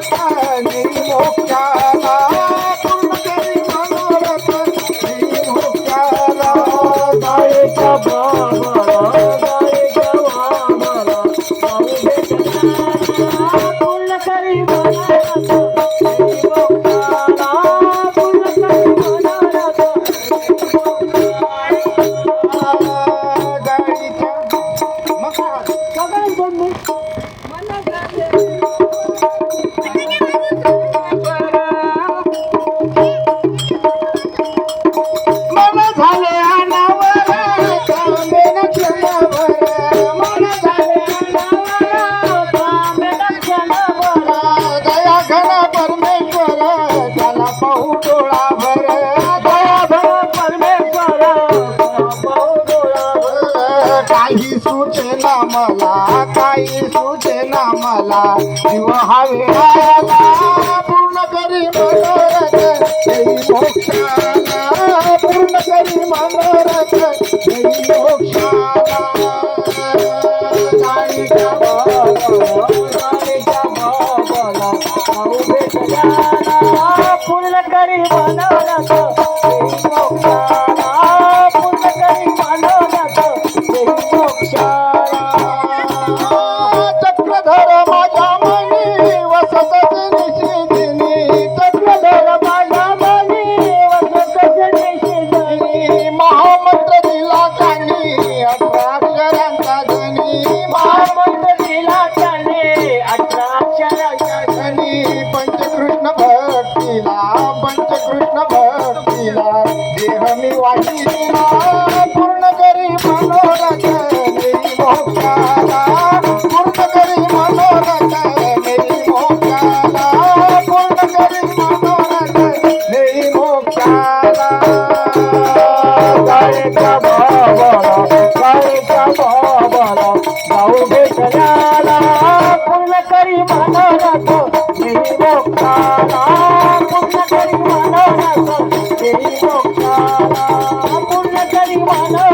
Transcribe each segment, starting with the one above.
他没有。ते ना मला. जीव हवे पूर्ण करी मनोरथ. मोक्षा పుణ్యకరి మానవ పుణ్యకరి మానవ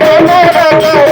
Thank you.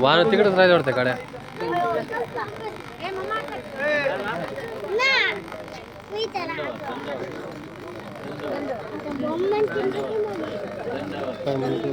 वाहन तिकडेच राहिले वाटतं गाड्या. काय म्हणते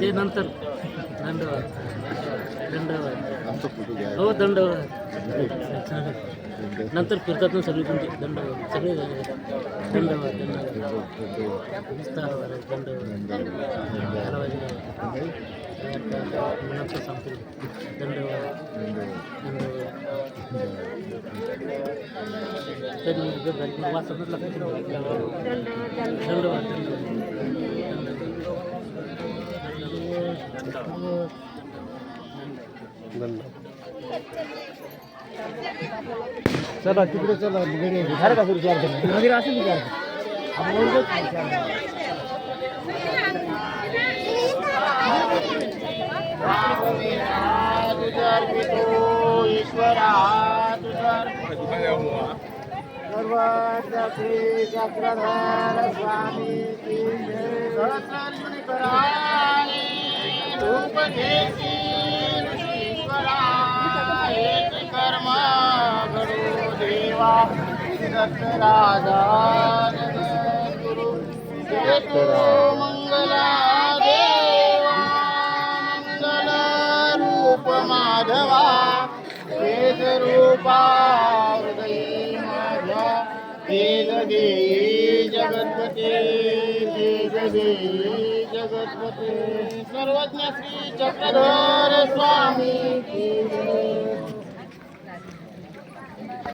ते नंतर दंडवाद दंडवाद हो दंडवाद नंतर फिरतात ना सगळी पण ते दंडवाद सगळे झाले दंडवाद दंडवाद विस्तार वाला दंडवाद नंतर सांगतो दंडवाद दंडवाद तरी जर वाचतच लागतं दंडवाद धन्यवाद चला तिकडे चला झालं का विचार वगैरे असेल विचार ईश्वरा सर्वश्री चक्रधर स्वामी कर्म घडू देवा राजा गुरु मंगला देवा मंगल रूप माधवा वेद रूपा हृदय वेद देई जगतपते वेद देई जगतपते सर्वज्ञ श्री चक्रधर स्वामी